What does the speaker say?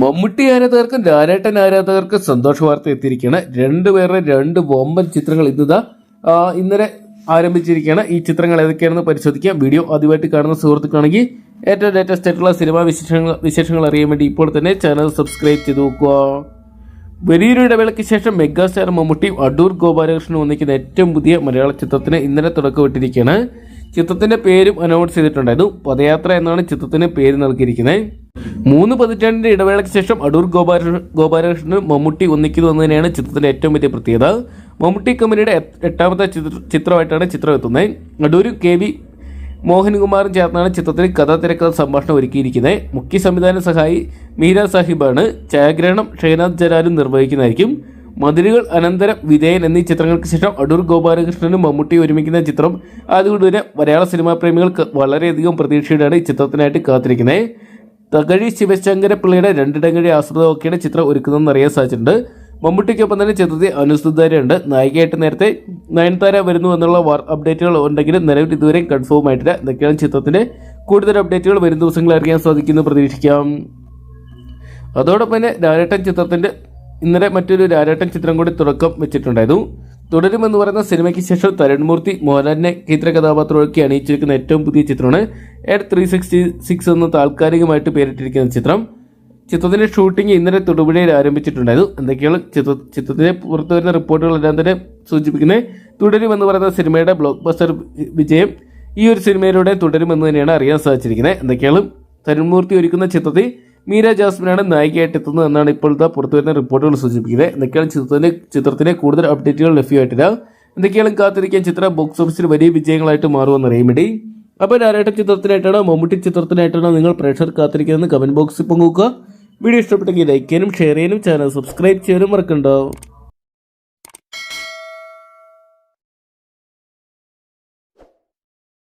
മമ്മൂട്ടി ആരാധകർക്കും ലാലേട്ടൻ ആരാധകർക്കും സന്തോഷ വാർത്ത എത്തിയിരിക്കുകയാണ്. രണ്ടുപേരുടെ രണ്ട് ബോംബൻ ചിത്രങ്ങൾ ഇന്നതാ ഇന്നലെ ആരംഭിച്ചിരിക്കുകയാണ്. ഈ ചിത്രങ്ങൾ ഏതൊക്കെയാണെന്ന് പരിശോധിക്കാം. വീഡിയോ ആദ്യമായിട്ട് കാണുന്ന സുഹൃത്തുക്കാണെങ്കിൽ ഏറ്റവും ലേറ്റസ്റ്റ് ആയിട്ടുള്ള സിനിമാ വിശേഷങ്ങൾ വിശേഷങ്ങൾ അറിയാൻ വേണ്ടി ഇപ്പോൾ തന്നെ ചാനൽ സബ്സ്ക്രൈബ് ചെയ്ത് നോക്കുക. വലിയൊരു ഇടവേളയ്ക്ക് ശേഷം മെഗാസ്റ്റാർ മമ്മൂട്ടി അടൂർ ഗോപാലകൃഷ്ണൻ ഒന്നിക്കുന്ന ഏറ്റവും പുതിയ മലയാള ചിത്രത്തിന് ഇന്നലെ തുടക്കമിട്ടിരിക്കുകയാണ്. ചിത്രത്തിന്റെ പേരും അനൗൺസ് ചെയ്തിട്ടുണ്ടായിരുന്നു. പദയാത്ര എന്നാണ് ചിത്രത്തിന് പേര് നൽകിയിരിക്കുന്നത്. മൂന്ന് പതിറ്റാണ്ടിന്റെ ഇടവേളയ്ക്ക് ശേഷം അടൂർ ഗോപാല ഗോപാലകൃഷ്ണനും മമ്മൂട്ടി ഒന്നിക്കുന്നു എന്നതിനെയാണ് ചിത്രത്തിന്റെ ഏറ്റവും വലിയ പ്രത്യേകത. മമ്മൂട്ടി കമ്പനിയുടെ എട്ടാമത്തെ ചിത്രമായിട്ടാണ് ചിത്രം എത്തുന്നത്. അടൂരും കെ വി മോഹൻകുമാറും ചേർന്നാണ് ചിത്രത്തിന് കഥാ തിരക്കഥ സംഭാഷണം ഒരുക്കിയിരിക്കുന്നത്. മുഖ്യ സംവിധാന സഹായി മീര സാഹിബാണ്. ഛായാഗ്രഹണം ഷൈനാഥ് ജലാലും നിർവഹിക്കുന്നതായിരിക്കും. മതിലുകൾ അനന്തരം വിധേയൻ എന്നീ ചിത്രങ്ങൾക്ക് ശേഷം അടൂർ ഗോപാലകൃഷ്ണനും മമ്മൂട്ടി ഒരുമിക്കുന്ന ചിത്രം. അതുകൊണ്ട് തന്നെ മലയാള സിനിമാ പ്രേമികൾക്ക് വളരെയധികം പ്രതീക്ഷയോടെയാണ് ഈ ചിത്രത്തിനായിട്ട് കാത്തിരിക്കുന്നത്. തകഴി ശിവശങ്കരപ്പിള്ളയുടെ രണ്ടിടങ്ങഴി ആശ്രിതമൊക്കെയാണ് ചിത്രം ഒരുക്കുന്നതെന്ന് അറിയാൻ സാധിച്ചിട്ടുണ്ട്. മമ്മൂട്ടിക്കൊപ്പം തന്നെ ചിത്രത്തിൽ അനുസ്തുതാരയുണ്ട്. നായികയായിട്ട് നേരത്തെ നയൻതാര വരുന്നു എന്നുള്ള അപ്ഡേറ്റുകൾ ഉണ്ടെങ്കിലും നിലവിൽ ഇതുവരെയും കൺഫേം ആയിട്ടില്ല. ഇതൊക്കെയാണ് ചിത്രത്തിന്റെ കൂടുതൽ അപ്ഡേറ്റുകൾ വരും ദിവസങ്ങളിൽ അറിയാൻ സാധിക്കുന്നു പ്രതീക്ഷിക്കാം. അതോടൊപ്പം തന്നെ ലാലേട്ടൻ ചിത്രത്തിന്റെ ഇന്നലെ മറ്റൊരു ലാലേട്ടൻ ചിത്രം കൂടി തുടക്കം വെച്ചിട്ടുണ്ടായിരുന്നു. തുടരുമെന്ന് പറയുന്ന സിനിമയ്ക്ക് ശേഷം തരുൺമൂർത്തി മോഹൻലാലിനെ കേന്ദ്ര കഥാപാത്രമൊക്കെ അണിയിച്ചിരിക്കുന്ന ഏറ്റവും പുതിയ ചിത്രമാണ് എഡ് ത്രീ സിക്സ്റ്റി സിക്സ് എന്ന് താൽക്കാലികമായിട്ട് പേരിട്ടിരിക്കുന്ന ചിത്രം. ചിത്രത്തിന്റെ ഷൂട്ടിംഗ് ഇന്നലെ തൊടുപുഴയിൽ ആരംഭിച്ചിട്ടുണ്ടായിരുന്നു. എന്തൊക്കെയാണ് ചിത്ര ചിത്രത്തിന്റെ പുറത്തു വരുന്ന റിപ്പോർട്ടുകളെല്ലാം തന്നെ സൂചിപ്പിക്കുന്നത്. തുടരുമെന്ന് പറയുന്ന സിനിമയുടെ ബ്ലോക്ക് ബസ്റ്റർ വിജയം ഈ ഒരു സിനിമയിലൂടെ തുടരുമെന്ന് തന്നെയാണ് അറിയാൻ സാധിച്ചിരിക്കുന്നത്. എന്തൊക്കെയാണ് തരുൺമൂർത്തി ഒരുക്കുന്ന ചിത്രത്തിൽ മീര ജാസ്മിനാണ് നായികയായിട്ട് എത്തുന്നത് എന്നാണ് ഇപ്പോഴത്തെ പുറത്തു വരുന്ന റിപ്പോർട്ടുകൾ സൂചിപ്പിക്കുന്നത്. എന്തൊക്കെയാണ് ചിത്രത്തിന്റെ ചിത്രത്തിന് കൂടുതൽ അപ്ഡേറ്റുകൾ ലഭ്യമായിട്ടില്ല? എന്തൊക്കെയാണ് കാത്തിരിക്കാൻ ചിത്രം ബോക്സ് ഓഫീസിൽ വലിയ വിജയങ്ങളായിട്ട് മാറുമെന്ന് അറിയാൻ വേണ്ടി. അപ്പോൾ ലാലേട്ടൻ ചിത്രത്തിനായിട്ടാണോ മമ്മൂട്ടി ചിത്രത്തിനായിട്ടാണോ നിങ്ങൾ പ്രേക്ഷകർ കാത്തിരിക്കുന്നതെന്ന് കമന്റ് ബോക്സിൽ പങ്കുവെക്കുക വീഡിയോ ഇഷ്ടപ്പെട്ടെങ്കിൽ ലൈക്ക് ചെയ്യാനും ഷെയർ ചെയ്യാനും ചാനൽ സബ്സ്ക്രൈബ് ചെയ്യാനും മറക്കണ്ടോ.